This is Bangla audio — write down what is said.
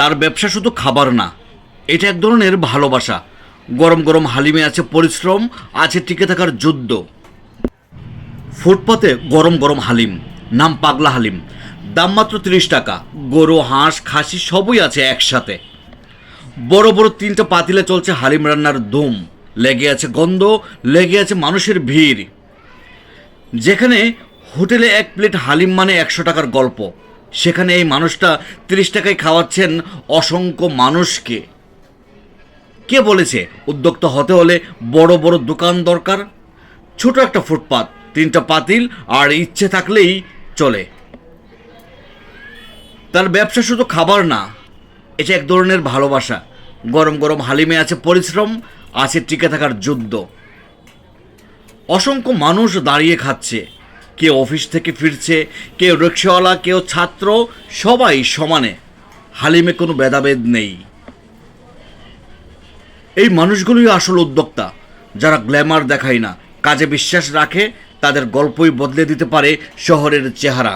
তার ব্যবসা শুধু খাবার না, এটা এক ধরনের ভালোবাসা। গরম গরম হালিমে আছে পরিশ্রম, আছে টিকে থাকার যুদ্ধ। ফুটপাতে গরম গরম হালিম, নাম পাগলা হালিম। দাম মাত্র তিরিশ টাকা, গরু, হাঁস, খাসি সবই আছে একসাথে। বড় বড় তিনটা পাতিলে চলছে হালিম রান্নার ধুম। লেগে আছে গন্ধ, লেগে আছে মানুষের ভিড়। যেখানে হোটেলে এক প্লেট হালিম মানে একশো টাকার গল্প। সেখানে এই মানুষটা তিরিশ টাকায় খাওয়াচ্ছেন অসংখ্য মানুষকে। কে বলেছে? উদ্যোক্তা হতে হলে বড় বড় দোকান দরকার, ছোট একটা ফুটপাত, তিনটা পাতিল আর ইচ্ছে থাকলেই চলে। তার ব্যবসা শুধু খাবার না, এটা এক ধরনের ভালোবাসা। গরম গরম হালিমে আছে পরিশ্রম, আছে টিকে থাকার যুদ্ধ। অসংখ্য মানুষ দাঁড়িয়ে খাচ্ছে। কেউ অফিস থেকে ফিরছে কেউ রিক্সাওয়ালা কেউ ছাত্র, সবাই সমানে। হালিমে কোনো ভেদাভেদ নেই। এই মানুষগুলোই আসল উদ্যোক্তা, যারা গ্ল্যামার দেখায় না, কাজে বিশ্বাস রাখে, তাদের গল্পই বদলে দিতে পারে শহরের চেহারা।